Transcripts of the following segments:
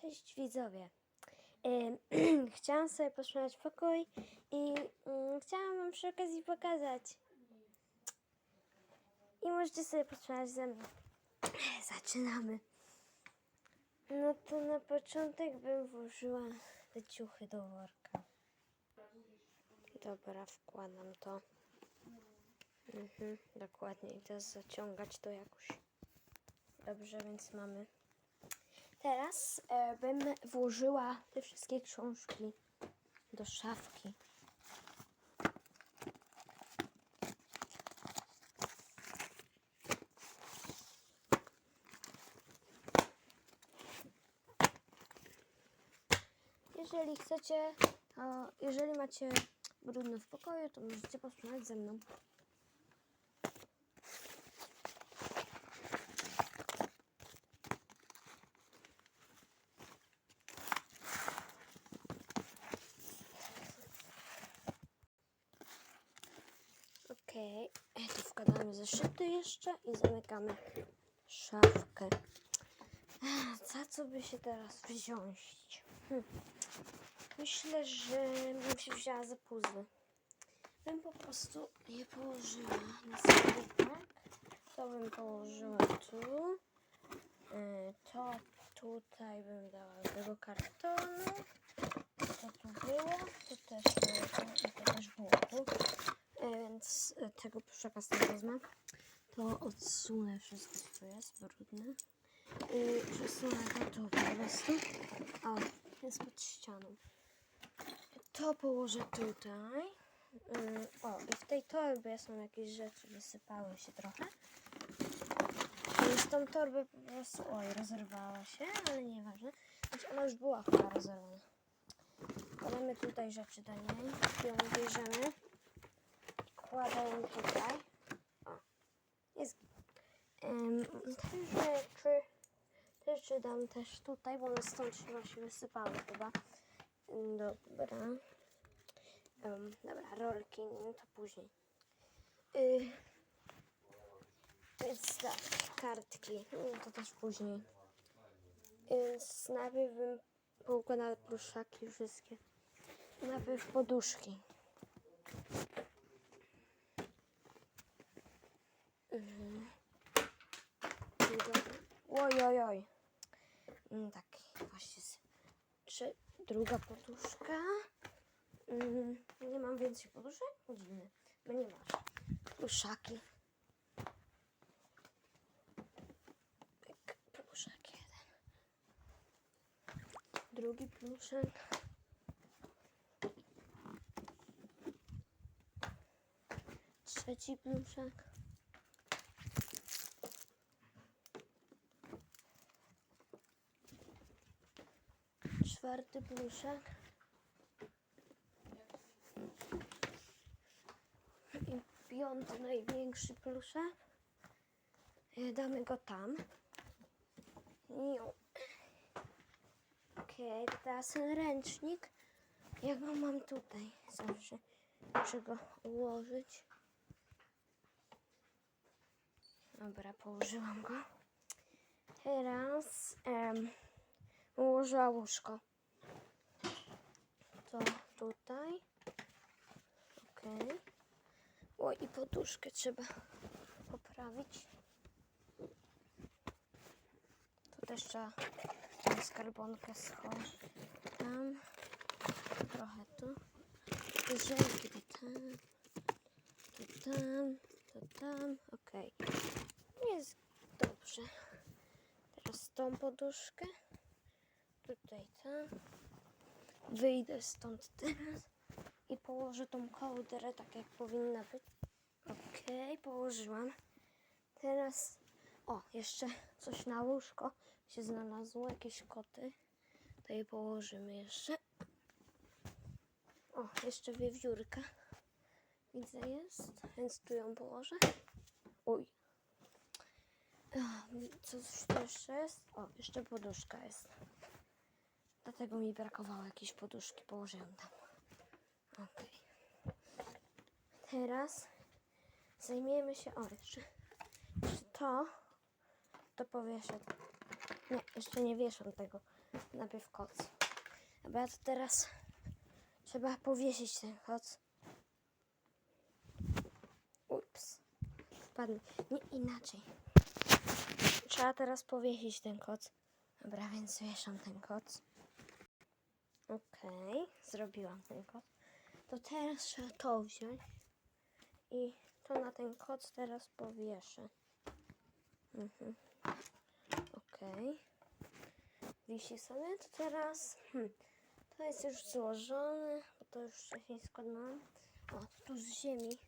Cześć widzowie. Chciałam sobie posprzątać pokój i mm, chciałam wam przy okazji pokazać. I możecie sobie posprzątać ze mną. Zaczynamy. No to na początek bym włożyła te ciuchy do worka. Dobra, wkładam to. Mhm, dokładnie. I teraz zaciągać to jakoś. Dobrze, więc mamy Teraz e, bym włożyła te wszystkie książki do szafki. Jeżeli chcecie, jeżeli macie brudno w pokoju, to możecie posprzątać ze mną. Okej, okay. tu wkładamy zeszyty jeszcze i zamykamy szafkę. Za co by się teraz wziąć? Hm. Myślę, że bym się wzięła za puzzle. Bym po prostu je położyła na tak. To bym położyła tu. E, To tutaj bym dała tego kartonu. To tu było. To też było. to też było tu. Więc tego pluszaka sobie wezmę. To odsunę wszystko, co jest brudne. I przesunę to tu po prostu. O, jest pod ścianą. To położę tutaj. Ym, O, i w tej torbie są jakieś rzeczy, wysypały się trochę. Z tą torbę po prostu, oj, rozerwała się, ale nieważne. Znaczy ona już była chyba rozerwana. Kładamy tutaj rzeczy do niej. Ją bierzemy. Kładę ją tutaj. O, jest. Um, te rzeczy, te rzeczy dam też tutaj, bo one stąd się właśnie wysypały chyba. Dobra. Um, dobra, rolki, no to później. Y, więc tak, kartki, no to też później. Więc najpierw bym poukładała pluszaki wszystkie. Najpierw poduszki. Mhm. Oj, oj, oj. Mm, tak, właśnie. Czy druga poduszka? Mm, nie mam więcej poduszek? Dziwne. No nie masz. Pluszaki. Pluszak jeden. Drugi pluszek. Trzeci pluszek. Czwarty pluszek. I piąty, największy pluszek. E, Damy go tam. Okej, to teraz ręcznik. Ja go mam tutaj zawsze. Muszę go ułożyć. Dobra, położyłam go. Teraz em, ułożyła łóżko. To tutaj. Okej. O, i poduszkę trzeba poprawić. Tu też trzeba tą skarbonkę schować. Tam. Trochę tu. Żelki to tam. To tam. To tam. Okej. Jest dobrze. Teraz tą poduszkę. Tutaj tam. Wyjdę stąd teraz i położę tą kołdrę tak jak powinna być. Okej, położyłam. Teraz, o, jeszcze coś na łóżko się znalazło, jakieś koty. To je położymy jeszcze. O, jeszcze wiewiórka. Widzę jest, więc tu ją położę. Uj. Coś tu jeszcze jest? O, jeszcze poduszka jest. Dlatego mi brakowało jakiejś poduszki, położę ją tam. Teraz zajmiemy się. O, jeszcze. jeszcze to. To powieszę. Nie, jeszcze nie wieszam tego. najpierw koc. Dobra, to teraz trzeba powiesić ten koc. Ups. Spadł. Nie inaczej. Trzeba teraz powiesić ten koc. Dobra, więc wieszam ten koc. Okej, zrobiłam ten koc. To teraz trzeba to wziąć i to na ten koc teraz powieszę. Mhm. Okej. Wisi sobie, to teraz hmm, to jest już złożone, bo to już wcześniej składałam. O, tu z ziemi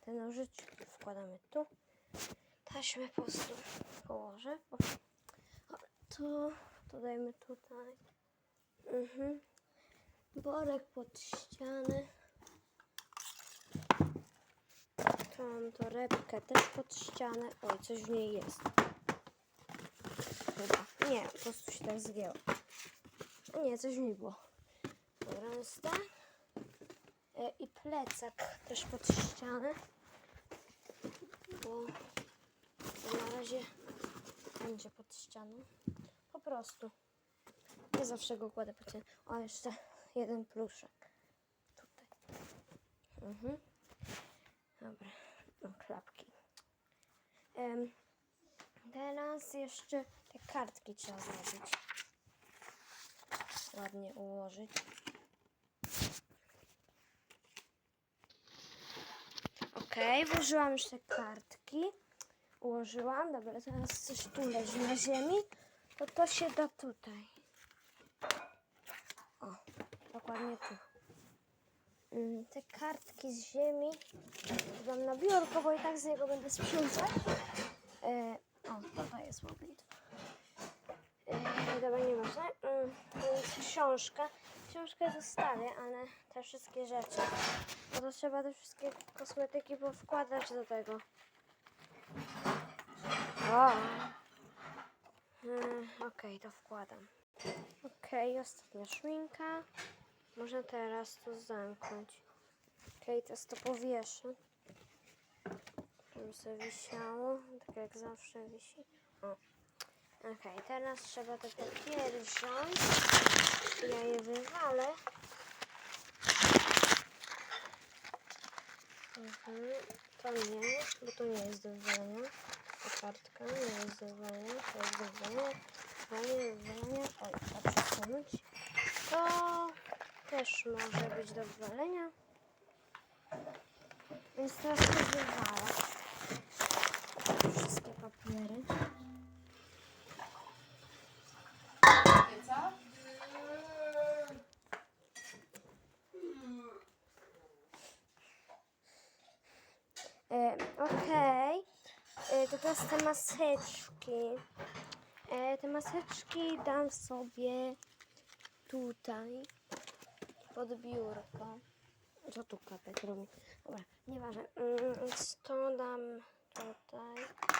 te nożyczki wkładamy tu. Taśmę po prostu położę. O, to, to dajmy tutaj. Mhm. Borek pod ścianę. Tą torebkę też pod ścianę. Oj, coś w niej jest. Chyba. Nie, po prostu się tak zgięło. Nie, coś niej było. Dobra. E, I plecak też pod ścianę. Bo na razie będzie pod ścianą. Po prostu. Nie zawsze go kładę pod ścianą. O, jeszcze jeden pluszek. Tutaj. Mhm. Dobra. No, klapki. Em, teraz jeszcze te kartki trzeba zrobić. Ładnie ułożyć. Okej, włożyłam już te kartki. Ułożyłam. Dobra, teraz coś tu leży na ziemi. To to się da tutaj. Dokładnie tu. Mm, Te kartki z ziemi dam na biurko, bo i tak z niego będę sprzątać. E, o, tutaj jest modlitwa. E, dobra, nieważne. Mm, to jest książka. Książkę zostawię, ale te wszystkie rzeczy. Bo to trzeba te wszystkie kosmetyki powkładać do tego. O! Mm, Okej, to wkładam. Okej, ostatnia szminka. Można teraz to zamknąć. Okej, teraz to powieszę. Żeby sobie wisiało, tak jak zawsze wisi. O. Okej, teraz trzeba te papiery wziąć. Ja je wywalę. Mhm. To nie, bo to nie jest do wywalenia. Ta kartka nie jest do wywalenia, to jest do wywalenia. Wywalenie, wywalenie. Oj, trzeba przesunąć. To też może być do wywalenia. Więc teraz to wywalę. Wszystkie papiery. E, Okej, E, to teraz te maseczki. E, te maseczki dam sobie tutaj pod biurko. Co tu kapek robi? Dobra, nieważne. Mm, to dam tutaj.